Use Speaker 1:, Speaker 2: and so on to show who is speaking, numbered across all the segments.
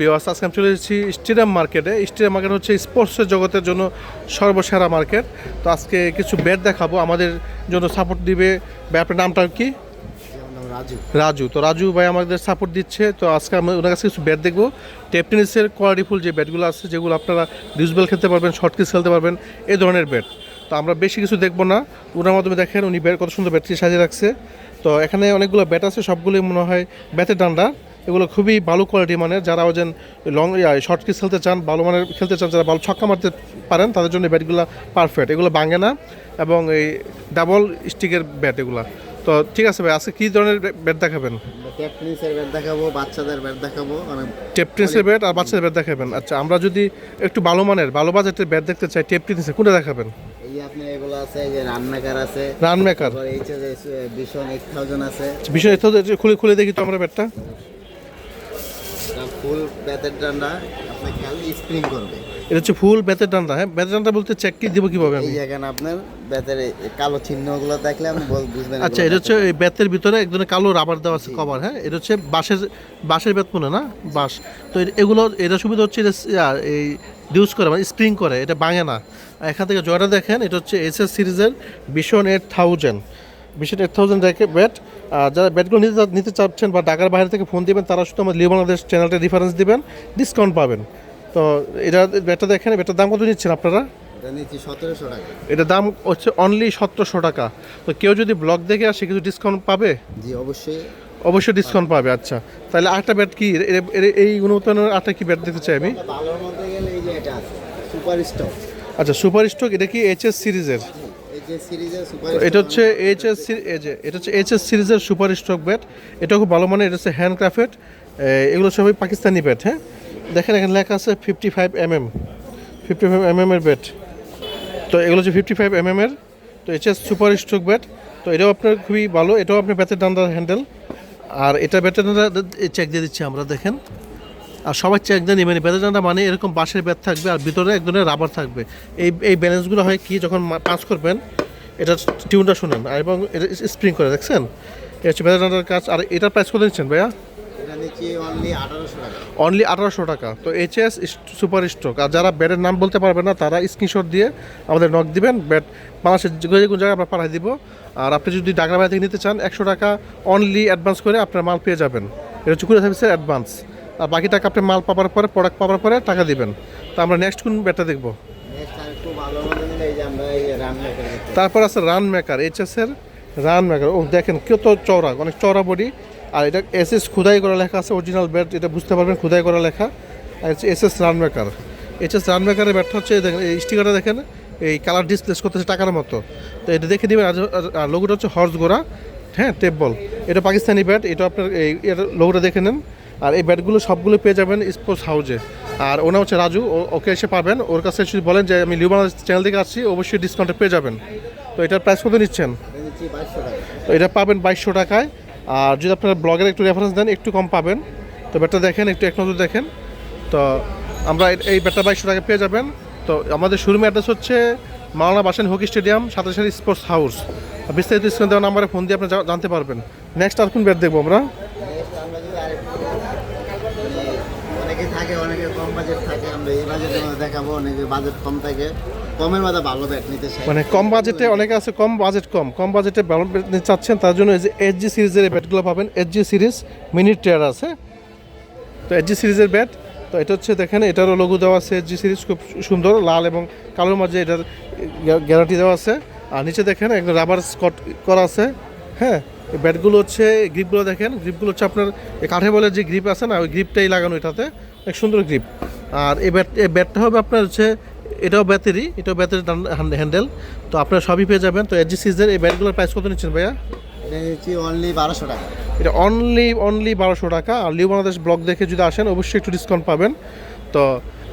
Speaker 1: বিওয়াস আজকে আমি চলে এসেছি স্টেডিয়াম মার্কেটে স্টেডিয়াম মার্কেট হচ্ছে স্পোর্টসের জগতের জন্য সর্বসেরা মার্কেট তো আজকে কিছু ব্যাট দেখাবো আমাদের জন্য সাপোর্ট দিবে। আপনার নামটা কি?
Speaker 2: রাজু।
Speaker 1: রাজু। তো রাজু ভাই আমাদের সাপোর্ট দিচ্ছে। তো আজকে আমি ওনার কাছে কিছু ব্যাট দেখব। টেপ টেনিসের কোয়ালিটিফুল যে ব্যাটগুলো আছে যেগুলো আপনারা ডিউজবেল খেলতে পারবেন শর্ট কিস খেলতে পারবেন এই ধরনের ব্যাট তো আমরা বেশি কিছু দেখব না। ওনার মাধ্যমে দেখেন উনি ব্যাট কত সুন্দর ব্যাটটি সাজিয়ে রাখছে। তো এখানে অনেকগুলো ব্যাট আছে সবগুলোই মনে হয় ব্যাটের ডান্ডা। এগুলো খুবই ভালো কোয়ালিটি মানের। যারা ওজন লং শর্ট কিস খেলতে চান ভালো মানের খেলতে চান যারা ভালো ছক্কা মারতে পারেন তাদের জন্য ব্যাটগুলো পারফেক্ট এগুলো ভাঙে না এবং এই ডাবল স্টিকের ব্যাট এগুলো। তো ঠিক আছে ভাই আজকে কী ধরনের ব্যাট দেখাবেন?
Speaker 2: ট্যাপ ব্যাট দেখাবো বাচ্চাদের ব্যাট দেখাবো মানে
Speaker 1: ব্যাট আর বাচ্চাদের ব্যাট দেখাবেন। আচ্ছা আমরা যদি একটু ভালো মানের ভালো বাজেটের ব্যাট দেখতে চাই টেপ টেনিসে কোনটা দেখাবেন?
Speaker 2: রান মেকার আছে বিশন এইট থাউজেন্ড আছে।
Speaker 1: খুলে খুলে দেখি তো আমরা ব্যাটটা
Speaker 2: ফুল ব্যাটের ডান্ডা আপনার খেয়াল স্প্রিং করবে।
Speaker 1: এটা হচ্ছে ফুল ব্যাটের ডান্ডা হ্যাঁ? ব্যাটের ডান্ডা বলতে চেক কি দিব কীভাবে
Speaker 2: এই
Speaker 1: আমি?
Speaker 2: যেখানে আপনার এই কালো চিহ্নগুলো দেখলে আপনি বুঝবেন
Speaker 1: আচ্ছা এটা হচ্ছে এই ব্যাতের ভিতরে এক ধরনের কালো রাবার দেওয়া আছে কভার হ্যাঁ? এটা হচ্ছে বাঁশের বাঁশের ব্যাত মনে না? বাঁশ। তো এগুলো এটা সুবিধা হচ্ছে এটা এই ডিউজ করে মানে স্প্রিং করে এটা ভাঙে না। এখান থেকে জয়টা দেখেন এটা হচ্ছে এস এস সিরিজের vision eight thousand vision eight thousand bat যারা ব্যাটগুলো নিতে নিতে চাচ্ছেন বা ঢাকার বাইরে থেকে ফোন দিবেন তারা শুধু আমার লিও বাংলাদেশ চ্যানেলটা রেফারেন্স দিবেন ডিসকাউন্ট পাবেন। তো এটা ব্যাটটা দেখেন ব্যাটটার দাম কত নিচ্ছেন আপনারা?
Speaker 2: এটা
Speaker 1: দাম হচ্ছে অনলি সতেরোশো টাকা। তো কেউ যদি ব্লগ দেখে আসে কিছু ডিসকাউন্ট পাবে?
Speaker 2: জি অবশ্যই।
Speaker 1: অবশ্যই ডিসকাউন্ট পাবে আচ্ছা। তাহলে আরেকটা ব্যাট কি? এই গুণগতমানের আরেকটা কি ব্যাট দেখতে চাই আমি
Speaker 2: স্টক
Speaker 1: সুপার স্টক এটা কি এইচএস সিরিজের এটা হচ্ছে এইচএস এই যে এটা হচ্ছে এইচএস সিরিজের সুপার স্টক ব্যাট। এটা খুব ভালো মানে এটা হচ্ছে হ্যান্ড ক্রাফটেড এগুলো সবই পাকিস্তানি ব্যাট হ্যাঁ? দেখেন এখানে লেখা আছে fifty five M M fifty five M M এর ব্যাট। তো এগুলো হচ্ছে ফিফটি ফাইভ এম এম এর। তো এইচএস সুপার স্ট্রোক ব্যাট। তো এটাও আপনার খুবই ভালো এটাও আপনার ব্যাটের ডান্ডার হ্যান্ডেল আর এটা ব্যাটের চেক দিয়ে দিচ্ছি আমরা দেখেন। আর সবাই চেয়ে নেবেন ব্যাটের ডান্ডা মানে এরকম বাঁশের ব্যাট থাকবে আর ভিতরে এক ধরনের রাবার থাকবে। এই এই ব্যালেন্সগুলো হয় কি যখন পাস করবেন এটা টিউনটা শুনেন আর এবং এটা স্প্রিং করে দেখছেন? এটা হচ্ছে ডান্ডার কাজ। আর এটার প্রাইস কত নিচ্ছেন ভাইয়া?
Speaker 2: অনলি আঠারোশো টাকা।
Speaker 1: অনলি আঠারোশো টাকা। তো এইচএস সুপার স্টক আর যারা ব্যাটের নাম বলতে পারবে না তারা স্ক্রিনশট দিয়ে আমাদের নক দিবেন। ব্যাট বাংলাদেশের যে কোনো জায়গায় আমরা পাঠিয়ে দিব। আর আপনি যদি ডাকরা বাইরে থেকে নিতে চান একশো টাকা অনলি অ্যাডভান্স করে আপনার মাল পেয়ে যাবেন। এটা হচ্ছে কুড়ি সার্ভিসের অ্যাডভান্স আর বাকি টাকা আপনি মাল পাওয়ার পরে প্রোডাক্ট পাওয়ার পরে টাকা দিবেন। তো আমরা নেক্সট কোন ব্যাটটা দেখব? তারপর আছে রান মেকার এইচএসের রান মেকার ও দেখেন কত চওড়া অনেক চওড়া বডি আর এটা এস এস খুদাই করা লেখা আছে অরিজিনাল ব্যাট এটা বুঝতে পারবেন খুদাই করা লেখা। আর হচ্ছে S S run maker H S run মেকারের ব্যাটটা হচ্ছে দেখেন এই স্টিকারটা দেখেন এই কালার ডিসপ্লেস করতেছে টাকার মতো। তো এটা দেখে দিবেন আর- লোগোটা হচ্ছে হর্স গোড়া হ্যাঁ টেপ বল এটা পাকিস্তানি ব্যাট এটা আপনার এই লোগোটা দেখে নেন। আর এই ব্যাটগুলো সবগুলো পেয়ে যাবেন স্পোর্টস হাউজে আর ওনা হচ্ছে রাজু ওকে এসে পাবেন ওর কাছে যদি বলেন যে, আমি লিউ বাংলাদেশ চ্যানেল থেকে আসছি অবশ্যই ডিসকাউন্টে পেয়ে যাবেন। তো এটার প্রাইস কত নিচ্ছেন? তো এটা পাবেন বাইশশো টাকায়। আর যদি আপনার ব্লগের একটু রেফারেন্স দেন, একটু কম পাবেন। তো ব্যাটটা দেখেন, একটু এক নজর দেখেন। তো আমরা এই- ব্যাটটা বাইশশো টাকা পেয়ে যাবেন। তো আমাদের শোরুম অ্যাড্রেস হচ্ছে মাওলানা বাসেন হকি স্টেডিয়াম সাতাশারি স্পোর্টস হাউস বিস্তারিত স্ক্রিন দেওয়া নাম্বারে ফোন দিয়ে আপনি জানতে পারবেন। নেক্সট আর কোন ব্যাট দেখব আমরা
Speaker 2: যদি আরেকটু মানে অনেকে থাকে অনেকে কম বাজেট থাকে, আমরা এই বাজেটের মধ্যে দেখাবো, অনেকে বাজেট কম থাকে। কমের মধ্যে ভালো ব্যাট নিতে চাই।
Speaker 1: মানে কম বাজেটে অনেকে আছে, কম বাজেট কম। কম বাজেটে ভালো ব্যাট নিতে চাচ্ছেন, তার জন্য এই যে এইচ জি সিরিজের এই ব্যাটগুলো পাবেন। এইচ জি সিরিজ মিনি টেয়ার আছে। তো এইচ জি সিরিজের ব্যাট তো এটা হচ্ছে দেখেন, এটারও লঘু দেওয়া আছে এইচ জি সিরিজ খুব সুন্দর, লাল এবং কালোর মাঝে এটার গ্যারান্টি দেওয়া আছে। আর নিচে দেখেন, একদম রাবার স্কট করা আছে। হ্যাঁ? ব্যাটগুলো হচ্ছে গ্রিপগুলো দেখেন গ্রিপগুলো হচ্ছে আপনার এই কাঠে বলে যে গ্রিপ আছে না ওই গ্রিপটাই লাগানো এটাতে এক সুন্দর গ্রিপ আর এই ব্যাট এই ব্যাটটা হবে আপনার হচ্ছে এটাও ব্যাটারি এটাও ব্যাটারি হ্যান্ডেল তো আপনারা সবই পেয়ে যাবেন। তো এজি সিজের এই ব্যাটগুলোর প্রাইস কত নিচ্ছেন ভাইয়া?
Speaker 2: অনলি বারোশো টাকা।
Speaker 1: এটা অনলি অনলি বারোশো টাকা। আর লিও বাংলাদেশ ব্লগ দেখে যদি আসেন অবশ্যই একটু ডিসকাউন্ট পাবেন। তো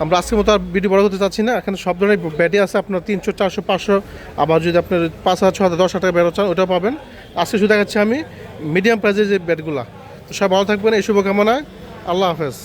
Speaker 1: আমরা আজকের মতো আর ভিডিও বড় করতে চাচ্ছি না। এখানে সব ধরনের ব্যাটে আছে আপনার তিনশো, চারশো, পাঁচশো, আবার যদি আপনার পাঁচ হাজার, ছ হাজার, দশ হাজার টাকা চান ওটা পাবেন। আজকে শুধু দেখাচ্ছি আমি মিডিয়াম প্রাইজের যে ব্যাটগুলো। তো সব ভালো থাকবেন, এই শুভকামনায়। আল্লাহ হাফেজ।